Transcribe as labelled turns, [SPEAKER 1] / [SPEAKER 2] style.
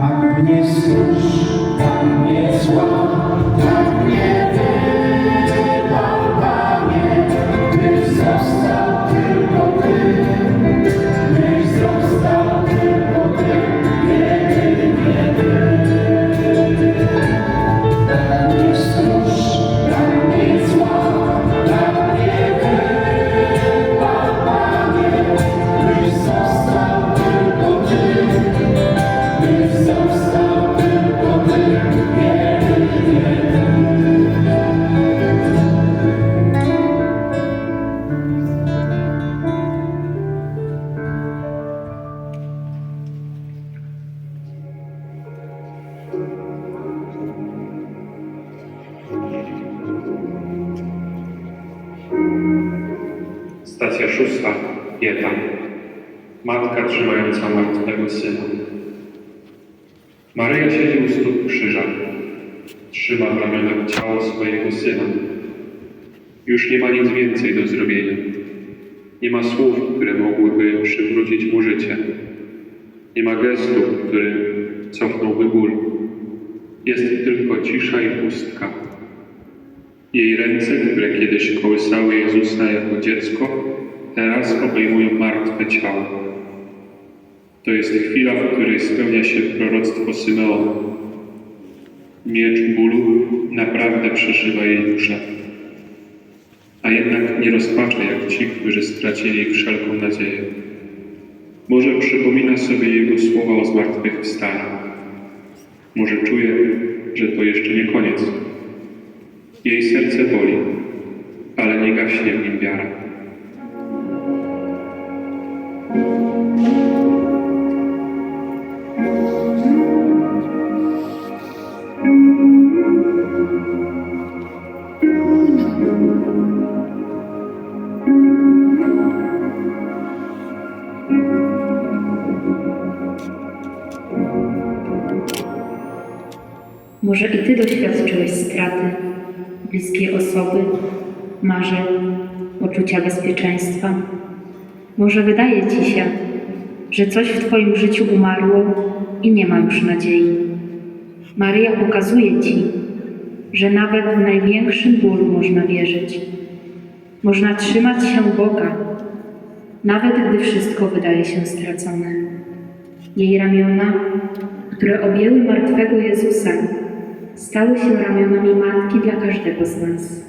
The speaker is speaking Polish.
[SPEAKER 1] Tak mnie stróż, tak mnie złam,
[SPEAKER 2] Stacja szósta. Jedna. Matka trzymająca martwego syna. Maryja siedzi u stóp krzyża. Trzyma w ramionach ciało swojego syna. Już nie ma nic więcej do zrobienia. Nie ma słów, które mogłyby przywrócić mu życie. Nie ma gestu, który cofnąłby ból. Jest tylko cisza i pustka. Jej ręce, które kiedyś kołysały Jezusa jako dziecko, teraz obejmują martwe ciało. To jest chwila, w której spełnia się proroctwo Symeona. Miecz bólu naprawdę przeszywa jej duszę. A jednak nie rozpacza jak ci, którzy stracili wszelką nadzieję. Może przypomina sobie jego słowa o zmartwychwstaniu. Może czuje, że to jeszcze nie koniec. Jej serce boli, ale nie gaśnie w nim wiara.
[SPEAKER 3] Może i Ty doświadczyłeś straty bliskiej osoby, marzeń, poczucia bezpieczeństwa. Może wydaje Ci się, że coś w Twoim życiu umarło i nie ma już nadziei. Maryja pokazuje Ci, że nawet w największym bólu można wierzyć. Można trzymać się Boga, nawet gdy wszystko wydaje się stracone. Jej ramiona, które objęły martwego Jezusa, stały się ramionami matki dla każdego z nas.